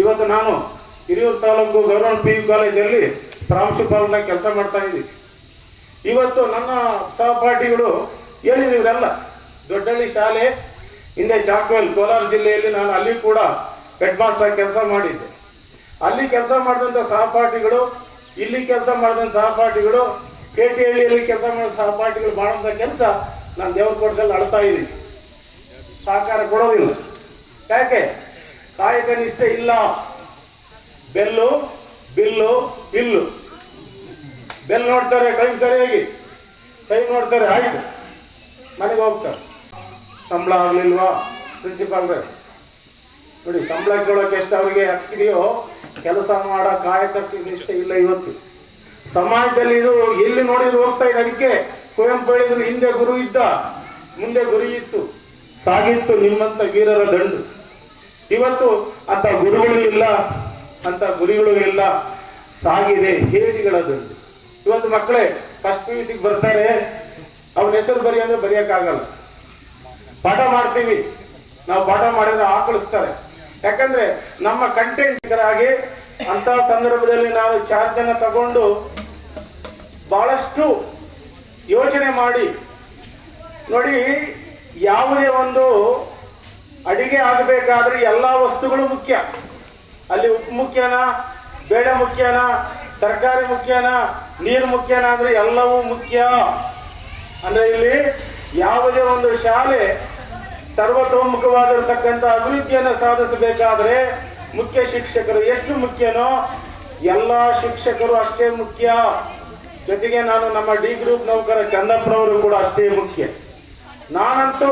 ಇವತ್ತು ನಾನು ಹಿರಿಯೂರು ತಾಲೂಕು ಗೌರವ ಪಿ ಯು ಕಾಲೇಜಲ್ಲಿ ಪ್ರಾಂಶುಪಾಲನ ಕೆಲಸ ಮಾಡ್ತಾ ಇದ್ದೀನಿ. ಇವತ್ತು ನನ್ನ ಸಹಪಾಠಿಗಳು ಏನಿದೆ ಇವರೆಲ್ಲ. ದೊಡ್ಡಳ್ಳಿ ಶಾಲೆ, ಹಿಂದೆ ಚಾಕ್ವೆಲ್, ಕೋಲಾರ ಜಿಲ್ಲೆಯಲ್ಲಿ ನಾನು ಅಲ್ಲಿ ಕೂಡ ಹೆಡ್ ಮಾಸ್ಟರ್ ಕೆಲಸ ಮಾಡಿದ್ದೆ. ಅಲ್ಲಿ ಕೆಲಸ ಮಾಡಿದಂಥ ಸಹಪಾಠಿಗಳು, ಇಲ್ಲಿ ಕೆಲಸ ಮಾಡಿದಂಥ ಸಹಪಾಠಿಗಳು ಕೆ ಟಿ ಹಳ್ಳಿಯಲ್ಲಿ ಕೆಲಸ ಮಾಡಿದ ಸಹಪಾಠಿಗಳು ಮಾಡೋಂಥ ಕೆಲಸ ನಾನು ದೇವರಕೋಟದಲ್ಲಿ ಅಳ್ತಾ ಇದ್ದೀನಿ. ಸಹಕಾರ ಕೊಡೋದಿಲ್ಲ. ಯಾಕೆ? ಕಾಯಕ ನಿಷ್ಠೆ ಇಲ್ಲ. Bell, bill bill. ಬೆಲ್ ನೋಡ್ತಾರೆ ಕೈ ಸರಿಯಾಗಿ ಕೈ ನೋಡ್ತಾರೆ, ಆಯ್ತು. ಮನೆಗೆ ಹೋಗ್ತಾರೆ. ಸಂಬಳ ಆಗಲಿಲ್ವಾ? ಪ್ರಿನ್ಸಿಪಾಲ್ರೆ ನೋಡಿ, ಸಂಬಳ ಕೇಳೋಕೆ ಎಷ್ಟು ಅವರಿಗೆ ಹಕ್ಕಿದೆಯೋ, ಕೆಲಸ ಮಾಡೋ, ಕಾಯಕಕ್ಕೆ ನಿಷ್ಠೆ ಇಲ್ಲ ಇವತ್ತು. ಸಮಾಜದಲ್ಲಿ ಇದು ಎಲ್ಲಿ ನೋಡಿದ್ರು ಹೋಗ್ತಾ ಇದೆ ಅದಕ್ಕೆ. ಕುವೆಂಪು ಹೇಳಿದ್ರು, ಹಿಂದೆ ಗುರು ಇದ್ದ. ಮುಂದೆ ಗುರಿ ಇತ್ತು. ಸಾಗಿತ್ತು ನಿಮ್ಮಂತ ವೀರರ ದಂಡು ಇವತ್ತು ಅಂತ ಗುರುಗಳು ಇಲ್ಲ ಅಂತ ಗುರಿಗಳು ಇಲ್ಲ, ಸಾಗಿದೆ ಹೇಳಿಗಳದ್ದು ಇವತ್ತು ಮಕ್ಕಳೇ, ಫಸ್ಟ್ ಪಿ ಬರ್ತಾರೆ. ಅವ್ರ ಹೆಸರು ಬರೀ ಅಂದ್ರೆ ಬರೆಯೋಕ್ಕಾಗಲ್ಲ. ಪಾಠ ಮಾಡ್ತೀವಿ. ನಾವು ಪಾಠ ಮಾಡಿದ್ರೆ ಆಕಳಿಸ್ತಾರೆ. ಯಾಕಂದ್ರೆ ನಮ್ಮ ಕಂಟೆಂಟ್ಗಳಾಗಿ ಅಂತ ಸಂದರ್ಭದಲ್ಲಿ ನಾವು ಚಾರ್ಜ್ ಅನ್ನ ತಗೊಂಡು ಬಹಳಷ್ಟು ಯೋಚನೆ ಮಾಡಿ. ನೋಡಿ, ಯಾವುದೇ ಒಂದು ಅಡಿಗೆ ಆಗಬೇಕಾದ್ರೆ ಎಲ್ಲ ವಸ್ತುಗಳು ಮುಖ್ಯ. ಅಲ್ಲಿ ಉಪ್ಪು ಮುಖ್ಯನಾ, ಬೇಳೆ ಮುಖ್ಯನಾ, ತರಕಾರಿ ಮುಖ್ಯನಾ, ನೀರು ಮುಖ್ಯನಾ ಅಂದ್ರೆ ಎಲ್ಲವೂ ಮುಖ್ಯ. ಅಂದ್ರೆ ಇಲ್ಲಿ ಯಾವುದೇ ಒಂದು ಶಾಲೆ ಸರ್ವತೋಮುಖವಾಗಿರತಕ್ಕಂಥ ಅಭಿವೃದ್ಧಿಯನ್ನು ಸಾಧಿಸಬೇಕಾದ್ರೆ ಮುಖ್ಯ ಶಿಕ್ಷಕರು ಎಷ್ಟು ಮುಖ್ಯನೋ ಎಲ್ಲ ಶಿಕ್ಷಕರು ಅಷ್ಟೇ ಮುಖ್ಯ. ಜೊತೆಗೆ ನಾನು ನಮ್ಮ ಡಿ ಗ್ರೂಪ್ ನೌಕರ ಚಂದಪ್ಪನವರು ಕೂಡ ಅಷ್ಟೇ ಮುಖ್ಯ. ನಾನಂತೂ